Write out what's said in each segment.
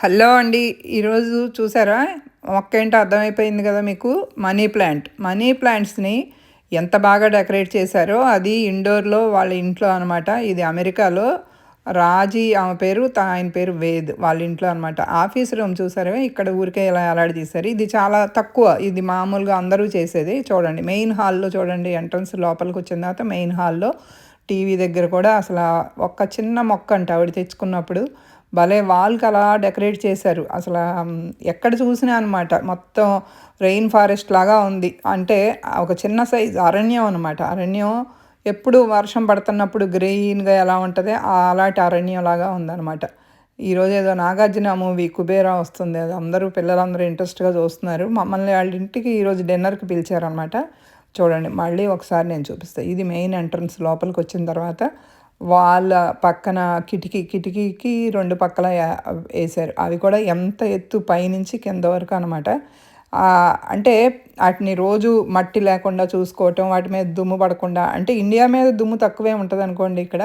Hello అండి ఈరోజు చూసారా? మొక్క ఏంటో అర్థమైపోయింది కదా మీకు? Money plant. మనీ ప్లాంట్స్ని ఎంత బాగా డెకరేట్ చేశారో అది ఇండోర్లో వాళ్ళ ఇంట్లో అనమాట ఇది అమెరికాలో. రాజీ ఆమె పేరు ఆయన పేరు వేద్ వాళ్ళ ఇంట్లో అనమాట ఆఫీస్ రూమ్ చూసారా? ఇక్కడ ఊరికే ఇలా అలాడి తీశారు. ఇది చాలా తక్కువ. ఇది మామూలుగా అందరూ చేసేది చూడండి. మెయిన్ హాల్లో చూడండి ఎంట్రన్స్ లోపలికి వచ్చిన తర్వాత మెయిన్ హాల్లో టీవీ దగ్గర కూడా అసలు ఒక్క చిన్న మొక్క అంట ఆవిడ తెచ్చుకున్నప్పుడు భలే వాల్కి అలా డెకరేట్ చేశారు. అసలు ఎక్కడ చూసినా అనమాట మొత్తం రెయిన్ ఫారెస్ట్ లాగా ఉంది. అంటే ఒక చిన్న సైజ్ అరణ్యం అనమాట అరణ్యం ఎప్పుడు వర్షం పడుతున్నప్పుడు గ్రీన్గా ఎలా ఉంటుంది అలాంటి అరణ్యం లాగా ఉందన్నమాట. ఈరోజు ఏదో నాగార్జున మూవీ కుబేరా వస్తుంది అది అందరూ పిల్లలందరూ ఇంట్రెస్ట్గా చూస్తున్నారు. మమ్మల్ని వాళ్ళ ఇంటికి ఈరోజు డిన్నర్కి పిలిచారనమాట చూడండి మళ్ళీ ఒకసారి నేను చూపిస్తాను ఇది మెయిన్ ఎంట్రన్స్ లోపలికి వచ్చిన తర్వాత వాళ్ళ పక్కన కిటికీ కిటికీకి రెండు పక్కల వేశారు. అవి కూడా ఎంత ఎత్తు పైనుంచి కింద వరకు అనమాట అంటే వాటిని రోజు మట్టి లేకుండా చూసుకోవటం వాటి మీద దుమ్ము పడకుండా అంటే ఇండియా మీద దుమ్ము తక్కువే ఉంటుంది అనుకోండి ఇక్కడ.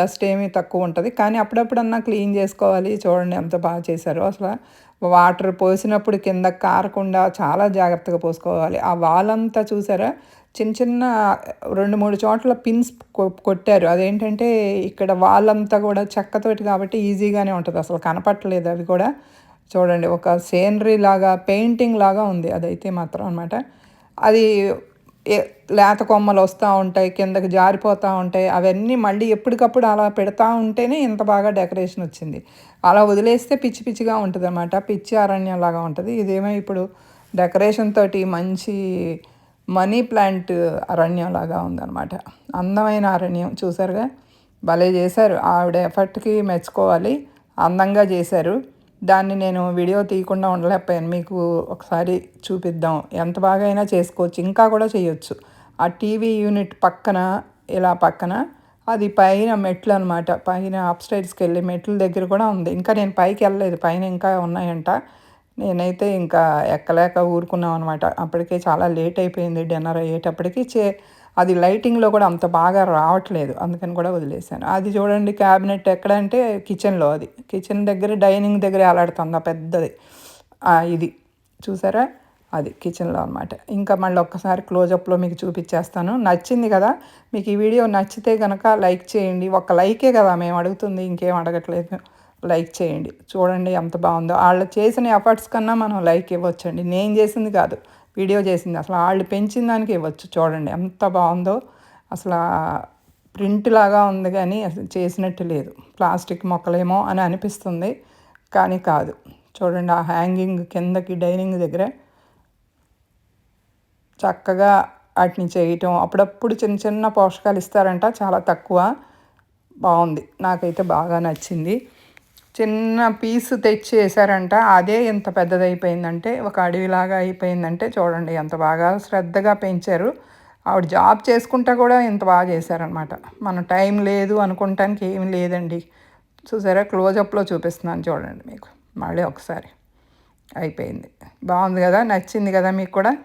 డస్ట్ ఏమీ తక్కువ ఉంటుంది. కానీ అప్పుడప్పుడన్నా క్లీన్ చేసుకోవాలి. చూడండి ఎంత బాగా చేశారో. అసలు వాటర్ పోసినప్పుడు కింద కారకుండా చాలా జాగ్రత్తగా పోసుకోవాలి. ఆ వాలంతా చూసారా? చిన్న చిన్న రెండు మూడు చోట్ల పిన్స్ కొట్టారు. అదేంటంటే ఇక్కడ వాళ్ళంతా కూడా చెక్కతోటి కాబట్టి ఈజీగానే ఉంటుంది. అసలు కనపట్టలేదు అవి కూడా. చూడండి ఒక సీనరీ లాగా పెయింటింగ్ లాగా ఉంది. అదైతే మాత్రం అనమాట అది లేత కొమ్మలు వస్తూ ఉంటాయి కిందకి జారిపోతూ ఉంటాయి అవన్నీ మళ్ళీ ఎప్పటికప్పుడు అలా పెడతా ఉంటేనే ఇంత బాగా డెకరేషన్ వచ్చింది. అలా వదిలేస్తే పిచ్చి పిచ్చిగా ఉంటుంది అనమాట పిచ్చి అరణ్యం లాగా ఉంటుంది. ఇదేమో ఇప్పుడు డెకరేషన్ తోటి మంచి మనీ ప్లాంట్ అరణ్యం లాగా ఉందన్నమాట. అందమైన అరణ్యం. చూసారుగా? భలే చేశారు. ఆవిడ ఎఫర్ట్కి మెచ్చుకోవాలి. అందంగా చేశారు. దాన్ని నేను వీడియో తీయకుండా ఉండలేకపోయాను. మీకు ఒకసారి చూపిద్దాం. ఎంత బాగా అయినా చేసుకోవచ్చు. ఇంకా కూడా చేయొచ్చు. ఆ టీవీ యూనిట్ పక్కన ఇలా పక్కన అది పైన మెట్లు అనమాట పైన అప్ స్టైడ్స్కి వెళ్ళి మెట్ల దగ్గర కూడా ఉంది. ఇంకా నేను పైకి వెళ్ళలేదు. పైన ఇంకా ఉన్నాయంట. నేనైతే ఇంకా ఎక్కలేక ఊరుకున్నాం అనమాట అప్పటికే చాలా లేట్ అయిపోయింది డిన్నర్ అయ్యేటప్పటికి. చే అది లైటింగ్లో కూడా అంత బాగా రావట్లేదు. అందుకని కూడా వదిలేశాను. అది చూడండి క్యాబినెట్ ఎక్కడ అంటే కిచెన్లో అది. కిచెన్ దగ్గర డైనింగ్ దగ్గర అలాడుతుంది ఆ పెద్దది. ఇది. చూసారా? అది కిచెన్లో అనమాట ఇంకా మళ్ళీ ఒక్కసారి క్లోజప్లో మీకు చూపించేస్తాను నచ్చింది కదా? మీకు ఈ వీడియో నచ్చితే కనుక లైక్ చేయండి. ఒక్క లైకే కదా మేము అడుగుతుంది ఇంకేం అడగట్లేదు. లైక్ చేయండి. చూడండి ఎంత బాగుందో. వాళ్ళు చేసిన ఎఫర్ట్స్ కన్నా మనం లైక్ ఇవ్వచ్చండి. నేను చేసింది కాదు. వీడియో చేసింది. అసలు వాళ్ళు పెంచిన దానికి ఇవ్వచ్చు చూడండి. ఎంత బాగుందో. అసలు ప్రింట్ లాగా ఉంది కానీ అసలు చేసినట్టు లేదు. ప్లాస్టిక్ మొక్కలేమో అని అనిపిస్తుంది. కానీ కాదు. చూడండి ఆ హ్యాంగింగ్ కిందకి డైనింగ్ దగ్గర చక్కగా వాటిని చేయటం. అప్పుడప్పుడు చిన్న చిన్న పోషకాలు ఇస్తారంట. చాలా తక్కువ. బాగుంది. నాకైతే బాగా నచ్చింది. చిన్న పీస్ తెచ్చి వేసారంట అదే ఎంత పెద్దదైపోయిందంటే ఒక అడవిలాగా అయిపోయిందంటే చూడండి ఎంత బాగా శ్రద్ధగా పెంచారు. ఆవిడ జాబ్ చేసుకుంటా కూడా ఇంత బాగా చేశారనమాట మన టైం లేదు అనుకుంటానికి ఏమి లేదండి. చూసారా? క్లోజప్లో చూపిస్తున్నాను చూడండి మీకు. మళ్ళీ ఒకసారి. అయిపోయింది. బాగుంది కదా? నచ్చింది కదా మీకు కూడా?